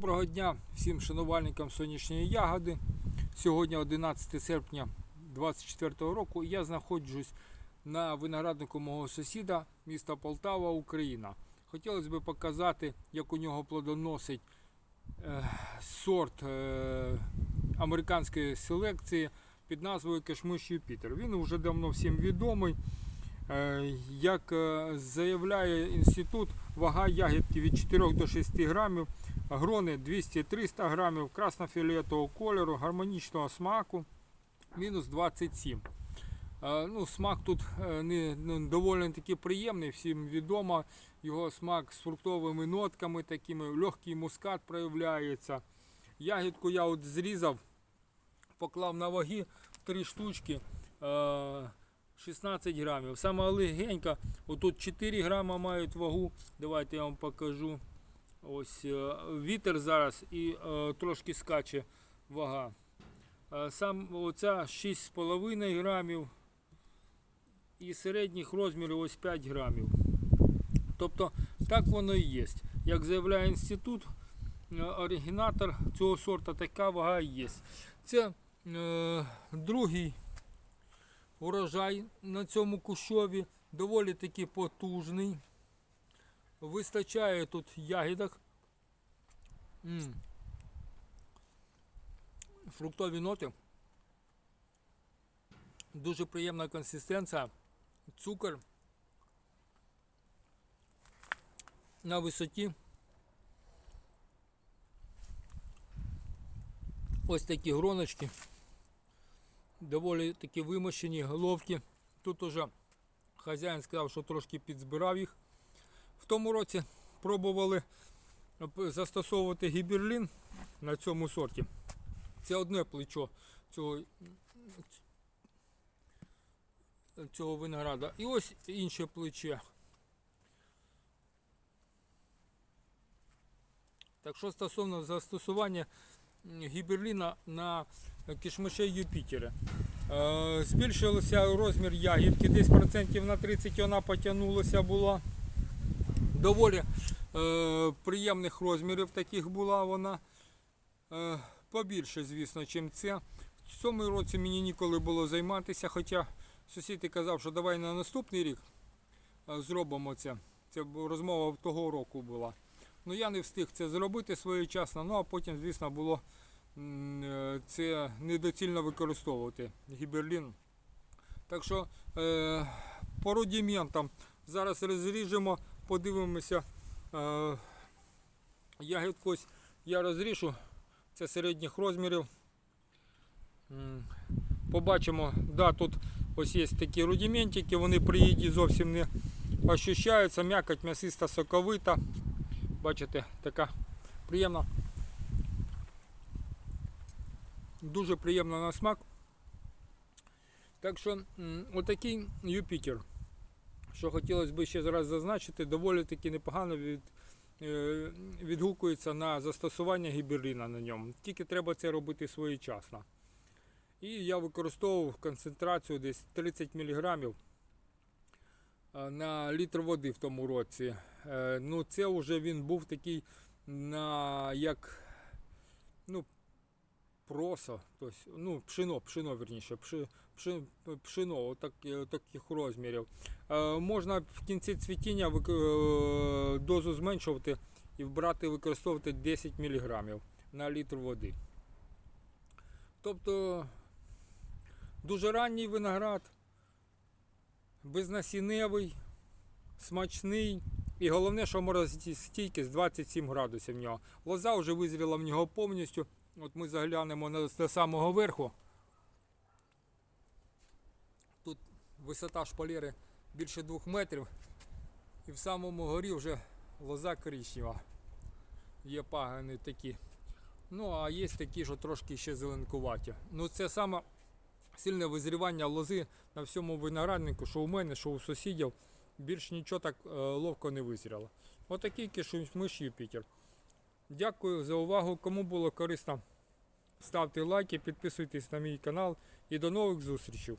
Доброго дня всім шанувальникам сонячної ягоди. Сьогодні 11 серпня 2024 року. Я знаходжусь на винограднику мого сусіда міста Полтава, Україна. Хотілося б показати, як у нього плодоносить е, сорт е, американської селекції під назвою Кешмиш Юпітер. Він вже давно всім відомий. Е, Як е, заявляє інститут, вага ягідки від 4 до 6 грамів, грони 200-300 грамів, красно-фіолетового кольору, гармонічного смаку, мінус 27. Е, Ну, смак тут е, не, ну, доволі таки приємний, всім відомо. Його смак з фруктовими нотками, такими легкий мускат проявляється. Ягідку я от зрізав, поклав на ваги 3 штучки. Е, 16 грамів. Сама легенька, отут 4 грама мають вагу. Давайте я вам покажу. Ось е, вітер зараз і е, трошки скаче вага. Е, Сам оця 6,5 грамів і середніх розмірів ось 5 грамів. Тобто так воно і є. Як заявляє інститут, е, оригінатор цього сорта така вага і є. Це е, другий урожай на цьому кущові доволі таки потужний. Вистачає тут ягідок. М. Фруктові ноти. Дуже приємна консистенція. Цукор на висоті. Ось такі гроночки доволі такі вимощені головки. Тут уже хазяїн сказав, що трошки підзбирав їх. В тому році пробували застосовувати гіберлін на цьому сорті. Це одне плечо цього, цього винограда. І ось інше плече. Так що стосовно застосування гіберліна на кишмише Юпітера. Е, Збільшився розмір ягідки, десь процентів на 30 вона потягнулася була. Доволі е, приємних розмірів таких була вона. Е, побільше, звісно, чим це. В цьому році мені ніколи було займатися, хоча сусід казав, що давай на наступний рік е, зробимо це. Це розмова того року була. Ну я не встиг це зробити своєчасно, ну а потім, звісно, було е, це недоцільно використовувати гіберлін. Так що е, по рудиментам зараз розріжемо, подивимося. Е, ягідку ось я розріжу, це середніх розмірів. Побачимо, да, тут ось є такі рудиментики, вони при їді зовсім не ощущаються, м'якоть м'ясиста соковита. Бачите, така приємна. Дуже приємно на смак. Так що отакий Юпітер. Що хотілося б ще зараз зазначити, доволі таки непогано від, е, відгукується на застосування гіберліна на ньому. Тільки треба це робити своєчасно. І я використовував концентрацію десь 30 мг на літр води в тому році. Е, Ну, це вже він був такий на як ну, просо, тобто, ну, пшено, пшено, верніше, пши, отак, е, таких розмірів. Е, можна в кінці цвітіння е, дозу зменшувати і брати, використовувати 10 мг на літр води. Тобто дуже ранній виноград, безнасінневий, смачний. І головне, що морозостійкість 27 градусів в нього. Лоза вже визріла в нього повністю. От ми заглянемо на, до самого верху. Тут висота шпалери більше 2 метрів. І в самому горі вже лоза коричнева. Є пагани такі. Ну, а є такі, що трошки ще зеленкуваті. Ну, це саме сильне визрівання лози на всьому винограднику, що у мене, що у сусідів. Більш нічого так е, ловко не визріло. Отакий кишмиш Юпітер. Дякую за увагу. Кому було корисно, ставте лайки, підписуйтесь на мій канал і до нових зустрічей.